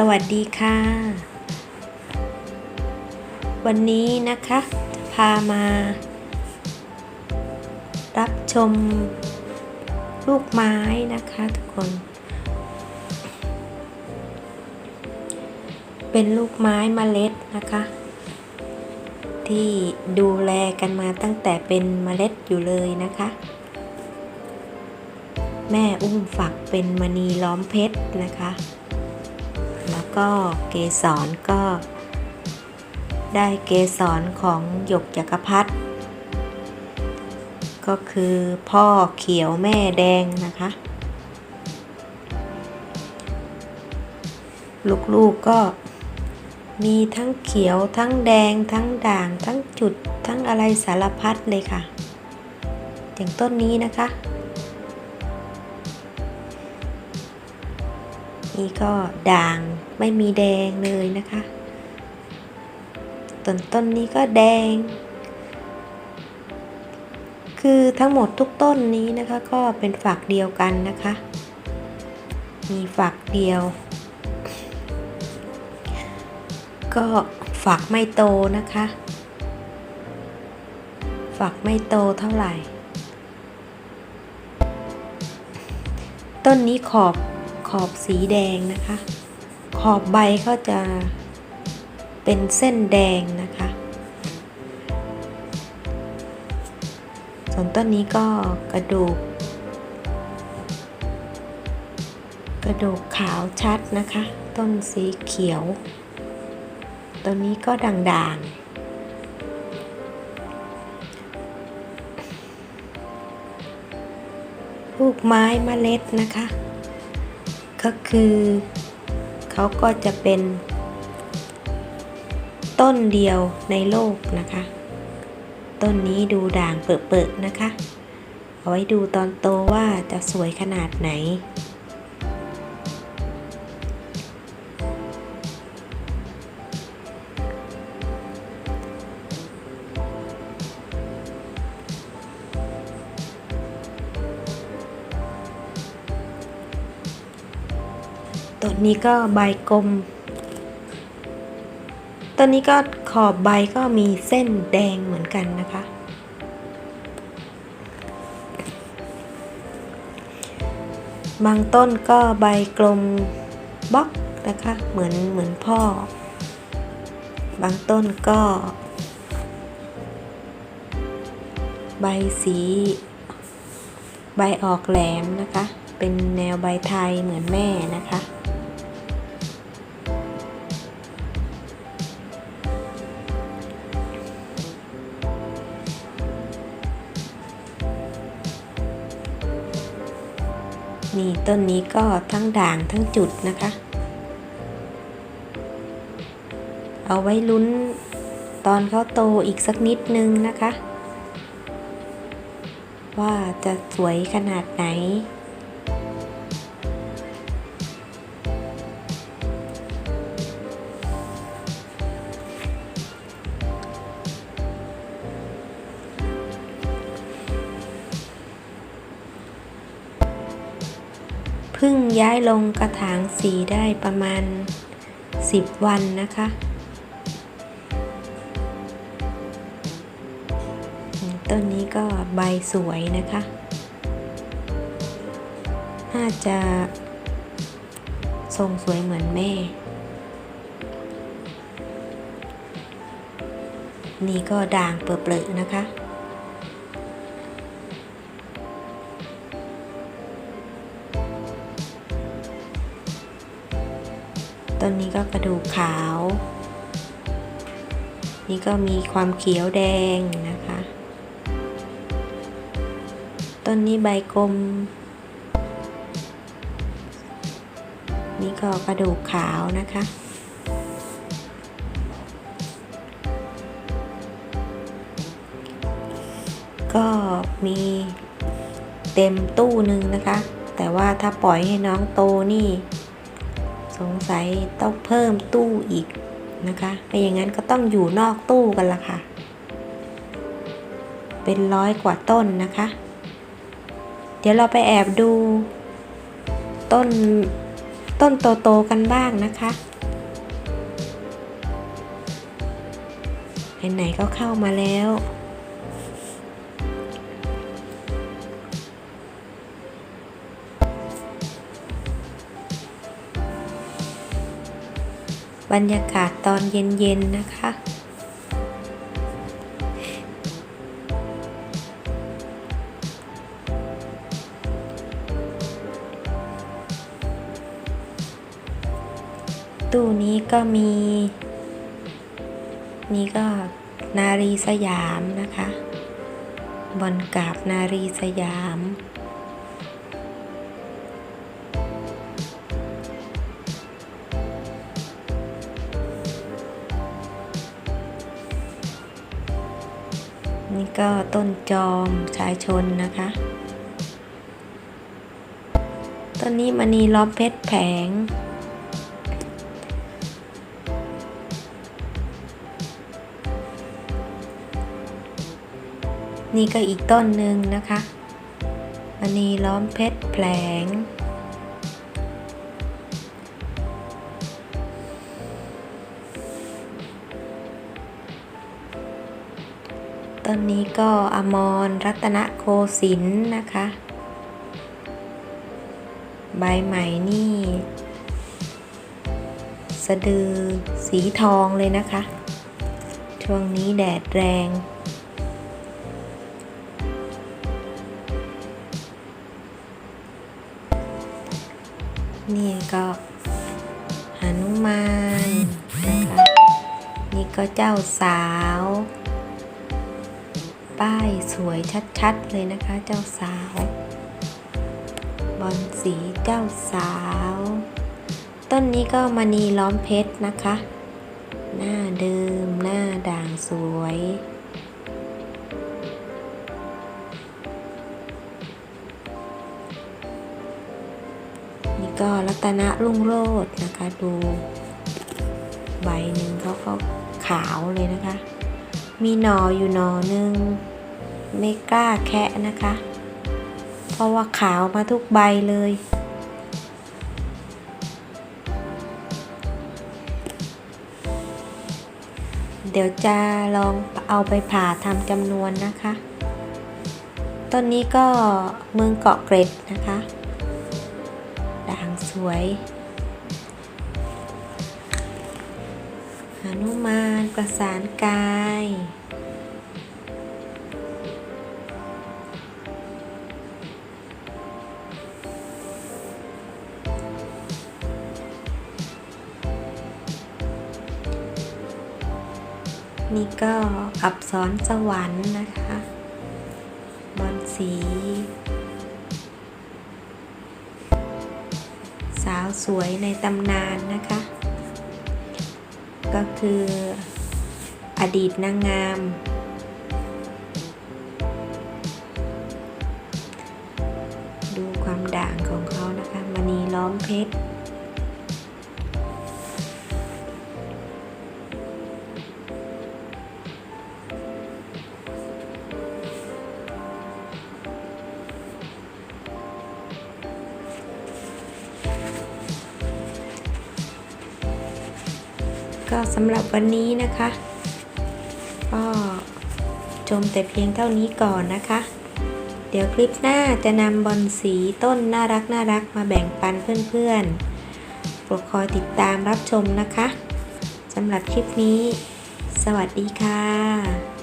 สวัสดีค่ะ วันนี้นะคะจะพามา รับชมลูกไม้นะคะทุกคน เป็นลูกไม้เมล็ดนะคะ ที่ดูแลกันมาตั้งแต่เป็นเมล็ดอยู่เลยนะคะ แม่อุ้มฝักเป็นมณีล้อมเพชรนะคะ ก็เกสรก็ ได้เกสรของหยกจักรพรรดิก็คือพ่อเขียวแม่แดงนะคะ ลูกๆกก็มีทั้งเขียวทั้งแดง ทั้งด่าง ทั้งจุดทั้งอะไรสารพัดเลยค่ะ อย่างต้นนี้นะคะ นี่ก็ด่าง ไม่มีแดงเลยนะคะต้นต้นนี้ก็แดง คือทั้งหมดทุกต้นนี้นะคะก็เป็นฝักเดียวกันนะคะ มีฝักเดียว ก็ฝักไม่โตนะคะ ฝักไม่โตเท่าไหร่ต้นนี้ขอบขอบสีแดงนะคะ ขอบใบเขาจะเป็นเส้นแดงนะคะ ส่วนต้นนี้ก็กระดูก กระดูกขาวชัดนะคะ ต้นสีเขียว ต้นนี้ก็ด่างๆลูกไม้เมล็ดนะคะ ก็คือ เขาก็จะเป็นต้นเดียวในโลกนะคะ ต้นนี้ดูด่างเปิดๆนะคะ เอาไว้ดูตอนโตว่าจะสวยขนาดไหน นี้ก็ใบกลมต้นนี้ก็ขอบใบก็มีเส้นแดงเหมือนกันนะคะ บางต้นก็ใบกลมบล็อกนะคะเหมือนเหมือนพ่อ บางต้นก็ ใบสีใบออกแหลมนะคะ เป็นแนวใบไทยเหมือนแม่นะคะ นี่ต้นนี้ก็ทั้งด่างทั้งจุดนะคะ เอาไว้ลุ้นตอนเขาโตอีกสักนิดนึงนะคะ ว่าจะสวยขนาดไหน พิ่งย้ายลงกระถางสีได้ประมาณ 10 วันนะคะ ต้นนี้ก็ใบสวยนะคะ น่าจะทรงสวยเหมือนแม่ นี่ก็ด่างเปลือๆนะคะ นนี้ก็กระดูกขาว นี่ก็มีความเขียวแดงนะคะ ต้นนี้ใบกลม นี่ก็กระดูกขาวนะคะก็มีเต็มตู้หนึ่งนะคะ แต่ว่าถ้าปล่อยให้น้องโตนี่ สยต้องเพิ่มตู้อีกนะคะไม่อย่างนั้นก็ต้องอยู่นอกตู้กันละค่ะ เป็นร้อยกว่าต้นนะคะ เดี๋ยวเราไปแอบดู ต้นต้นโตๆกันบ้างนะคะไหนๆก็เข้ามาแล้ว บรรยากาศตอนเย็นๆนะคะ ตู้นี้ก็มี นี่ก็นารีสยามนะคะ บอลกาบนารีสยาม นี่ก็ต้นจอมชายชนนะคะ ต้นนี้มณีล้อมเพชรแผง นี่ก็อีกต้นหนึ่งนะคะมณีล้อมเพชรแผลง ต้นนี้ก็อมรรัตนโกสินนะคะ ใบใหม่นี่ สะดือสีทองเลยนะคะ ช่วงนี้แดดแรงนี่ก็หนุมานนะคะนี่ก็เจ้าสาว สวยชัดๆเลยนะคะ เจ้าสาว บอลสีเจ้าสาว ต้นนี้ก็มณีล้อมเพชรนะคะ หน้าเดิมหน้าด่างสวยนี่ก็รัตนะรุ่งโรจน์นะคะดูใบหนึ่งเขาก็ขาวเลยนะคะ มีหนออยู่หนอหนึ่ง ไม่กล้าแคะนะคะ เพราะว่าขาวมาทุกใบเลย เดี๋ยวจะลองเอาไปผ่าทำจำนวนนะคะ ต้นนี้ก็เมืองเกาะเกร็ดนะคะ ด่างสวยหนุมานประสานกาย นี่ก็อับสรสวรรค์นะคะบอลสี สาวสวยในตำนานนะคะ ก็คืออดีตนางงามดูความด่างของเขานะคะมณีล้อมเพชร ก็สำหรับวันนี้นะคะ ก็ชมแต่เพียงเท่านี้ก่อนนะคะ เดี๋ยวคลิปหน้าจะนำบอลสีต้นน่ารักน่ารักมาแบ่งปันเพื่อนๆโปรดคอยติดตามรับชมนะคะสำหรับคลิปนี้ สวัสดีค่ะ